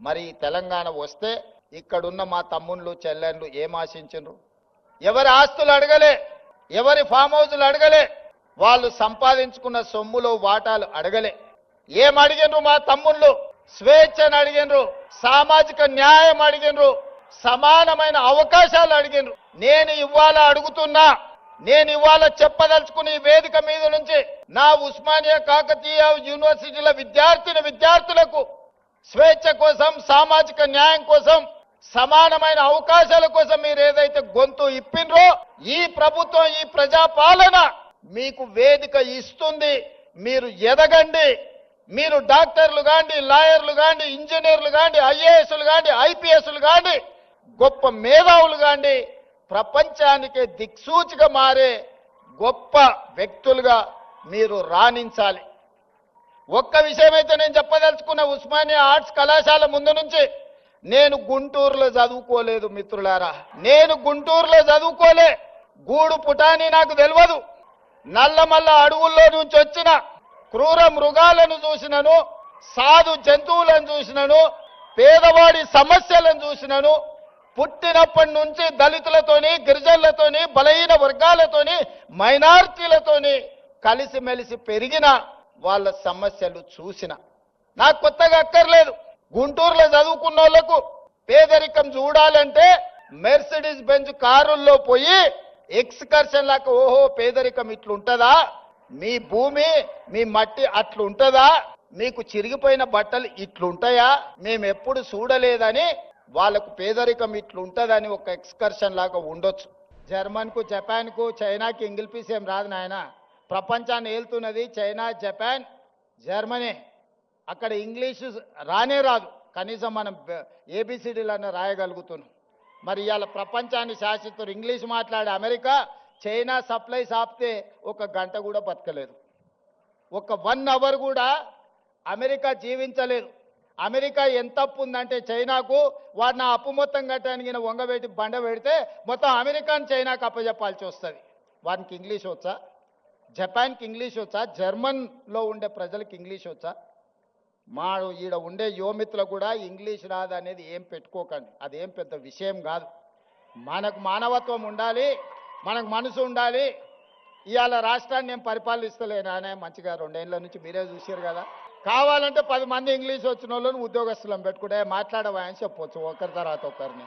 మరి తెలంగాణ వస్తే ఇక్కడున్న మా తమ్ముళ్ళు చెల్లెళ్ళు ఏం ఆశించరు ఎవరి ఆస్తులు అడగలే? ఎవరి ఫామ్ హౌజులు అడగలే? వాళ్ళు సంపాదించుకున్న సొమ్ములో వాటాలు అడగలే. ఏం అడిగినరు మా తమ్ముళ్ళు? స్వేచ్ఛను అడిగినరు సామాజిక న్యాయం అడిగినరు సమానమైన అవకాశాలు అడిగినరు నేను ఇవాళ అడుగుతున్నా నేను ఇవాళ చెప్పదలుచుకుని వేదిక మీద నుంచి నా ఉస్మానియా కాకతీయ యూనివర్సిటీల విద్యార్థిని విద్యార్థులకు స్వేచ్ఛ కోసం సామాజిక న్యాయం కోసం సమానమైన అవకాశాల కోసం మీరు ఏదైతే గొంతు ఇప్పినరో ఈ ప్రభుత్వం ఈ ప్రజాపాలన మీకు వేదిక ఇస్తుంది. మీరు ఎదగండి. మీరు డాక్టర్లు కాండి లాయర్లు కాండి ఇంజనీర్లు కాండి ఐఏఎస్లు కాండి ఐపీఎస్లు కాండి గొప్ప మేధావులు కాండి. ప్రపంచానికి దిక్సూచిగా మారే గొప్ప వ్యక్తులుగా మీరు రాణించాలి. ఒక్క విషయం అయితే నేను చెప్పదలుచుకున్న ఉస్మానియా ఆర్ట్స్ కళాశాల ముందు నుంచి నేను గుంటూరులో చదువుకోలేదు మిత్రులారా. నేను గుంటూరులో చదువుకోలే. గూడు పుటాని నాకు తెలియదు నల్లమల్ల అడవుల్లో నుంచి వచ్చిన క్రూర మృగాలను చూసినను సాధు జంతువులను చూసినను పేదవాడి సమస్యలను చూసినను పుట్టినప్పటి నుంచి దళితులతోని గిరిజనులతోని బలహీన వర్గాలతోని మైనార్టీలతోని కలిసిమెలిసి పెరిగిన వాళ్ళ సమస్యలు చూసిన నాకు కొత్తగా అక్కర్లేదు. గుంటూరులో చదువుకున్న వాళ్ళకు పేదరికం చూడాలంటే మెర్సిడీస్ బెంజ్ కారుల్లో పోయి ఎక్స్కర్షన్ లాగా ఓహో పేదరికం ఇట్లుంటదా? మీ భూమి మీ మట్టి అట్లుంటదా? మీకు చిరిగిపోయిన బట్టలు ఇట్లుంటాయా? మేము ఎప్పుడు చూడలేదని వాళ్ళకు పేదరికం ఇట్లుంటదని ఒక ఎక్స్కర్షన్ లాగా ఉండొచ్చు. జర్మన్కు జపాన్కు చైనాకి ఇంగిల్ పీస్ ఏం రాదు నాయన. ప్రపంచాన్ని ఏలుతున్నది చైనా జపాన్ జర్మనీ. అక్కడ ఇంగ్లీషు రానే రాదు. కనీసం మనం ఏబిసిడీలన్న రాయగలుగుతున్నాం. మరి ఇవాళ ప్రపంచాన్ని శాసిస్తారు ఇంగ్లీష్ మాట్లాడే అమెరికా చైనా సప్లైస్ ఆపితే ఒక గంట కూడా బతకలేదు. ఒక వన్ అవర్ కూడా అమెరికా జీవించలేదు. అమెరికా ఎంత అప్పు ఉందంటే చైనాకు వాడు నా అప్పు మొత్తం కట్టడానికి వంగబెట్టి బండ పెడితే మొత్తం అమెరికాని చైనాకు అప్పచెప్పాల్సి వస్తుంది. వానికి ఇంగ్లీష్ వచ్చా? జపాన్కి ఇంగ్లీష్ వచ్చా? జర్మన్లో ఉండే ప్రజలకు ఇంగ్లీష్ వచ్చా? మా ఈడ ఉండే యువమిత్రులు కూడా ఇంగ్లీష్ రాదు అనేది ఏం పెట్టుకోకండి. అదేం పెద్ద విషయం కాదు. మనకు మానవత్వం ఉండాలి మనకు మనసు ఉండాలి. ఇవాళ రాష్ట్రాన్ని నేను పరిపాలిస్తలేను అనే మంచిగా రెండేళ్ళ నుంచి మీరే చూసారు కదా. కావాలంటే పది మంది ఇంగ్లీష్ వచ్చిన వాళ్ళని ఉద్యోగస్తులను పెట్టుకుంటే మాట్లాడవా అని చెప్పొచ్చు ఒకరి తర్వాత ఒకరిని.